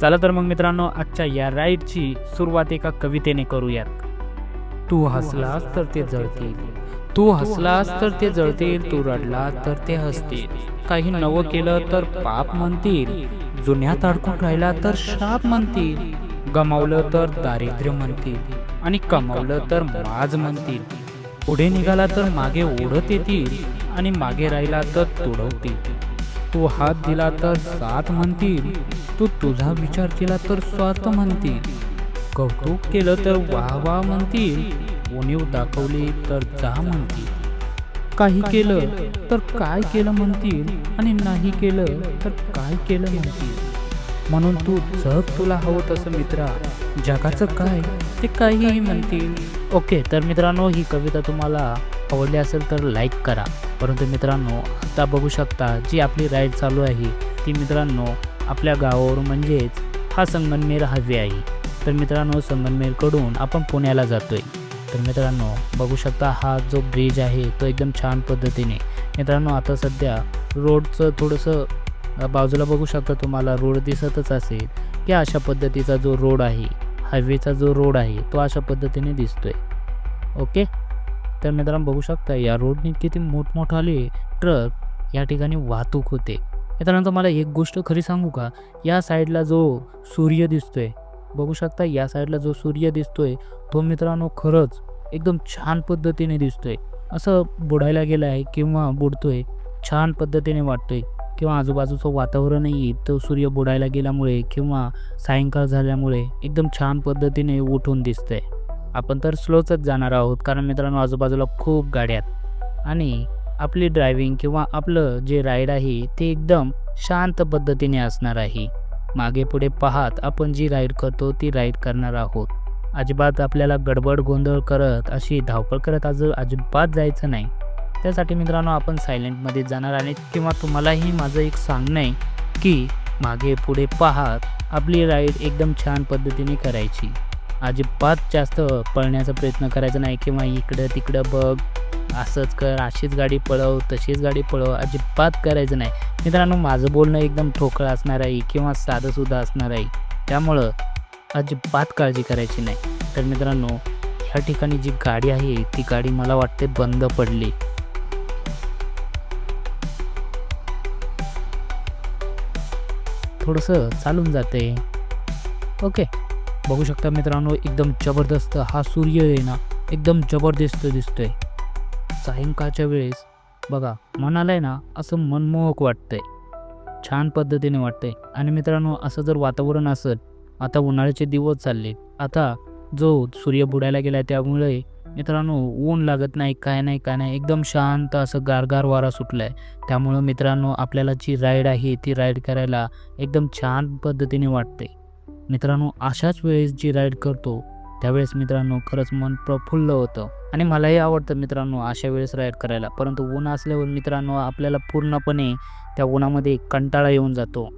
चला तर मग मित्रांनो आजच्या या राईडची सुरुवात एका कवितेने करूयात. तू हसलास तर ते जळतील. तू हसलास तर ते जळतील. तू रडलास तर ते हसतील. काही नवं केलं तर पाप म्हणतील. जुन्यात अडकून राहिला तर शाप म्हणतील. गमावलं तर दारिद्र्य म्हणतील. आणि कमावलं तर माज म्हणतील. पुढे निघाला तर मागे ओढत येतील. आणि मागे राहिला तर तुडवतील. तू हात दिला तर साथ म्हणतील. तू तुझा विचार केला तर स्वार्थ म्हणतील. कौतुक केलं तर वाह वाह म्हणतील. उणीव दाखवली तर जा म्हणतील. काही केलं तर काय केलं म्हणतील. आणि नाही केलं तर काय केलं म्हणतील. म्हणून तू जग तुला हवं तसं मित्रा. जगाचं काय ते काहीही म्हणतील. ओके तर मित्रांनो ही कविता तुम्हाला आवडली असेल तर लाईक करा. परंतु मित्रांनो आता बघू शकता जी आपली राईड चालू आहे ती मित्रांनो आपल्या गावावर म्हणजेच हा संगमनेर हायवे आहे. तर मित्रांनो संगमनेरकडून आपण पुण्याला जातोय. तर मित्रांनो बघू शकता हा जो ब्रिज आहे तो एकदम छान पद्धतीने. मित्रांनो आता सध्या रोडचं थोडंसं बाजूला बघू शकता तुम्हाला रोड दिसतच असेल की अशा पद्धतीचा जो रोड आहे हायवेचा जो रोड आहे तो अशा पद्धतीने दिसतोय. ओके? तर मित्रांनो बघू शकता या रोडने किती मोठमोठाले ट्रक या ठिकाणी वाहतूक होते. मित्रांनो मला एक गोष्ट खरी सांगू का? या साईडला जो सूर्य दिसतोय बघू शकता या साईडला जो सूर्य दिसतोय तो मित्रांनो खरंच एकदम छान पद्धतीने दिसतोय. असं बुडायला गेलं आहे किंवा बुडतोय छान पद्धतीने वाटतोय किंवा आजूबाजूचं वातावरणही तो सूर्य बुडायला गेल्यामुळे किंवा सायंकाळ झाल्यामुळे एकदम छान पद्धतीने उठून दिसतंय. आपण तर स्लोचच जाणार आहोत कारण मित्रांनो आजूबाजूला खूप गाड्या आहेत. आणि आपली ड्रायव्हिंग किंवा आपलं जे राईड आहे ते एकदम शांत पद्धतीने असणार आहे. मागे पुढे पाहत आपण जी राईड करतो ती राईड करणार आहोत. अजिबात आपल्याला गडबड गोंधळ करत अशी धावपळ करत आज अजिबात जायचं नाही. त्यासाठी मित्रांनो आपण सायलेंटमध्ये जाणार आणि किंवा तुम्हालाही माझं एक सांगणं आहे की मागे पुढे पाहत आपली राईड एकदम छान पद्धतीने करायची. अजिबात जास्त पळण्याचा प्रयत्न करायचा नाही किंवा इकडं तिकडं बघ असंच कर अशीच गाडी पळव तशीच गाडी पळव अजिबात करायचं नाही. मित्रांनो माझं बोलणं एकदम ठोकळं असणार आहे किंवा साधंसुद्धा असणार आहे. त्यामुळं अजिबात काळजी करायची नाही. तर मित्रांनो ह्या ठिकाणी जी गाडी आहे ती गाडी मला वाटते बंद पडली. थोडंसं चालून जाते. ओके. बघू शकता मित्रांनो एकदम जबरदस्त हा सूर्य आहे ना एकदम जबरदस्त दिसतोय. सायंकाळच्या वेळेस बघा मनाला आहे ना असं मनमोहक वाटतंय. छान पद्धतीने वाटतंय. आणि मित्रांनो असं जर वातावरण असेल आता उन्हाळ्याचे दिवस चालले आता जो सूर्य बुडायला गेला त्यामुळे मित्रांनो ऊन लागत नाही काय नाही काय नाही एकदम शांत असं गारगार वारा सुटलाय. त्यामुळं मित्रांनो आपल्याला जी राईड आहे ती राईड करायला एकदम छान पद्धतीने वाटते मित्रांनो अशाच वेळेस जी राईड करतो त्यावेळेस मित्रांनो खरंच मन प्रफुल्ल होतं. आणि मलाही आवडतं मित्रांनो अशा वेळेस राईड करायला. परंतु ऊन असल्यावर मित्रांनो आपल्याला पूर्णपणे त्या उन्हामध्ये कंटाळा येऊन जातो.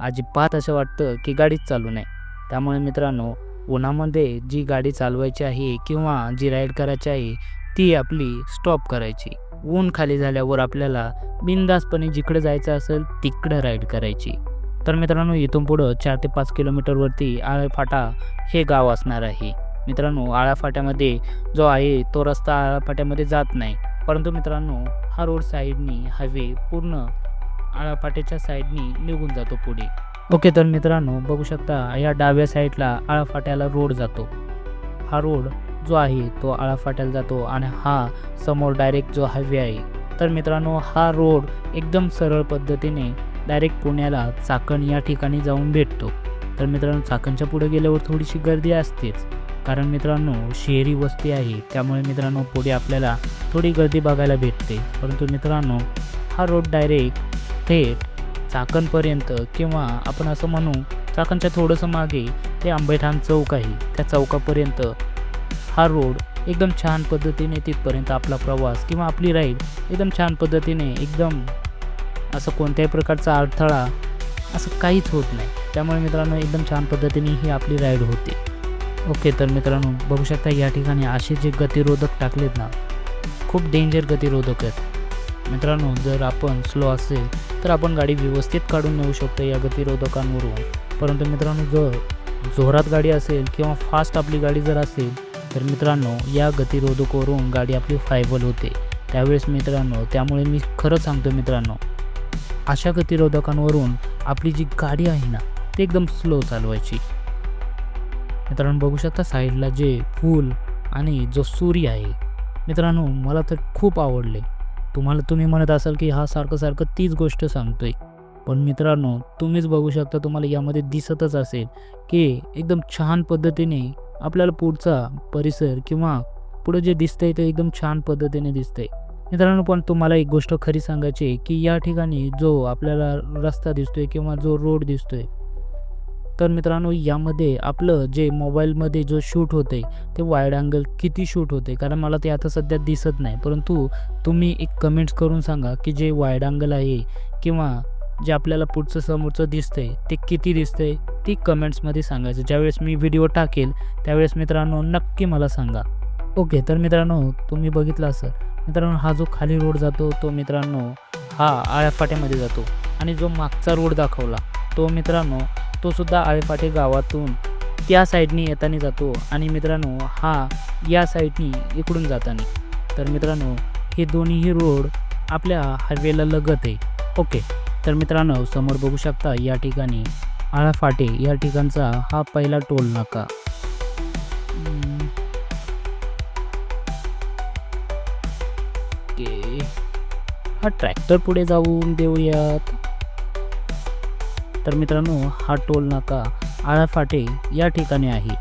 अजिबात असं वाटतं की गाडीच चालू नाही. त्यामुळे मित्रांनो उन्हामध्ये जी गाडी चालवायची आहे किंवा जी राईड करायची आहे ती आपली स्टॉप करायची. ऊन खाली झाल्यावर आपल्याला बिंदासपणे जिकडे जायचं असेल तिकडं राईड करायची. तर मित्रांनो इथून पुढं चार ते पाच किलोमीटरवरती आळेफाटा हे गाव असणार आहे. मित्रांनो आळाफाट्यामध्ये जो आहे तो रस्ता आळाफाट्यामध्ये जात नाही. परंतु मित्रांनो हा रोड साईडनी हायवे पूर्ण आळाफाट्याच्या साईडनी निघून जातो पुढे. ओके तर मित्रांनो बघू शकता या डाव्या साईडला आळाफाट्याला रोड जातो. हा रोड जो आहे तो आळाफाट्याला जातो आणि हा समोर डायरेक्ट जो हायवे आहे. तर मित्रांनो हा रोड एकदम सरळ पद्धतीने डायरेक्ट पुण्याला चाकण या ठिकाणी जाऊन भेटतो. तर मित्रांनो चाकणच्या पुढे गेल्यावर थोडीशी गर्दी असतेच. कारण मित्रांनो शहरी वस्ती आहे त्यामुळे मित्रांनो पुढे आपल्याला थोडी गर्दी बघायला भेटते. परंतु मित्रांनो हा रोड डायरेक्ट थेट चाकणपर्यंत किंवा आपण असं म्हणू चाकणच्या थोडंसं मागे ते आंबेठाण चौक आहे. त्या चौकापर्यंत हा रोड एकदम छान पद्धतीने तिथपर्यंत आपला प्रवास किंवा आपली राईड एकदम छान पद्धतीने एकदम असं कोणत्याही प्रकारचा अडथळा असं काहीच होत नाही. त्यामुळे मित्रांनो एकदम छान पद्धतीने ही आपली राईड होते. ओके तर मित्रांनो बघू शकता या ठिकाणी असे जे गतिरोधक टाकलेत ना खूप डेंजर गतिरोधक आहेत. मित्रांनो जर आपण स्लो असेल तर आपण गाडी व्यवस्थित काढून नेऊ शकतो या गतिरोधकांवरून. परंतु मित्रांनो जर जोरात गाडी असेल किंवा फास्ट आपली गाडी जर असेल तर मित्रांनो या गतिरोधकवरून गाडी आपली फायबल होते. त्यावेळेस मित्रांनो त्यामुळे मी खरं सांगतो मित्रांनो अशा गतिरोधकांवरून आपली जी गाडी आहे ना ती एकदम स्लो चालवायची. मित्रांनो बघू शकता साईडला जे फूल आणि जो सूर्य आहे मित्रांनो मला तर खूप आवडले. तुम्हाला तुम्ही म्हणत असाल की हा सारखं सारखं तीच गोष्ट सांगतोय. पण मित्रांनो तुम्हीच बघू शकता तुम्हाला यामध्ये दिसतच असेल की एकदम छान पद्धतीने आपल्याला पुढचा परिसर किंवा पुढं जे दिसतंय ते एकदम छान पद्धतीने दिसतंय. मित्रांनो पण तुम्हाला एक गोष्ट खरी सांगायची आहे की या ठिकाणी जो आपल्याला रस्ता दिसतोय किंवा जो रोड दिसतोय तर मित्रांनो यामध्ये आपलं जे मोबाईलमध्ये जो शूट होते ते वाईड अँगल किती शूट होते कारण मला ते आता सध्या दिसत नाही. परंतु तुम्ही एक कमेंट्स करून सांगा की जे वाईड अँगल आहे किंवा जे आपल्याला पुढचं समोरचं दिसतंय ते किती दिसतंय? ती कमेंट्समध्ये सांगायचं. ज्यावेळेस मी व्हिडिओ टाकेल त्यावेळेस मित्रांनो नक्की मला सांगा. ओके तर मित्रांनो तुम्ही बघितलं असं मित्रांनो हा जो खाली रोड जातो तो मित्रांनो हा आळ्याफाट्यामध्ये जातो. आणि जो मागचा रोड दाखवला तो मित्रांनो तो सुद्धा आळेफाटे गावातून त्या साईडनी येताना जातो आणि मित्रांनो हा या साईडनी इकडून जाताना. तर मित्रांनो हे दोन्हीही रोड आपल्या हायवेला लगत आहे. ओके. तर मित्रांनो समोर बघू शकता या ठिकाणी आळाफाटे या ठिकाणचा हा पहिला टोल नाका. हा ट्रॅक्टर पुढे जाऊन देऊयात. तर मित्रांनो हा टोल नाका आळाफाटे या ठिकाणी आहे.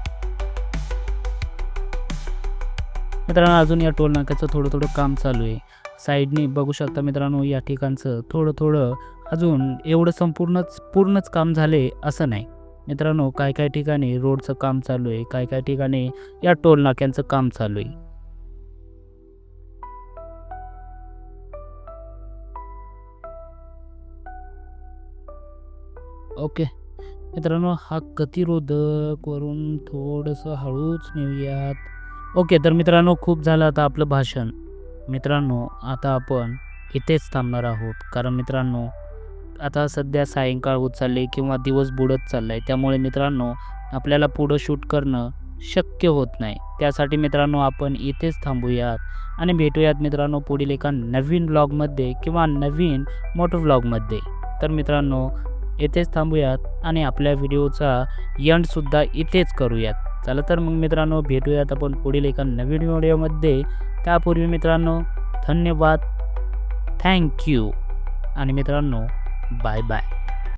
मित्रांनो अजून या टोल नाक्याचं थोडं थोडं काम चालू आहे. साईडने बघू शकता मित्रांनो या ठिकाणचं थोडं थोडं अजून एवढं संपूर्णच पूर्णच काम झाले असं नाही. मित्रांनो काय काय ठिकाणी रोडचं काम चालू आहे काय काय ठिकाणी या टोल नाक्यांचं काम चालू आहे. ओके. मित्रांनो हा गतिरोधक वरून थोडंसं हळूच नेऊयात. ओके तर मित्रांनो खूप झालं आता आपलं भाषण. मित्रांनो आता आपण इथेच थांबणार आहोत. कारण मित्रांनो आता सध्या सायंकाळ होत चालले किंवा दिवस बुडत चाललाय. त्यामुळे मित्रांनो आपल्याला पुढं शूट करणं शक्य होत नाही. त्यासाठी मित्रांनो आपण इथेच थांबूयात. आणि भेटूयात मित्रांनो पुढील एका नवीन व्लॉगमध्ये किंवा नवीन मोटर व्लॉगमध्ये तर मित्रांनो इथेच थांबूयात आणि आपल्या व्हिडिओचा यंडसुद्धा इथेच करूयात. चला तर मग मित्रांनो भेटूयात आपण पुढील एका नवीन व्हिडिओमध्ये. त्यापूर्वी मित्रांनो धन्यवाद. थँक्यू आणि मित्रांनो बाय बाय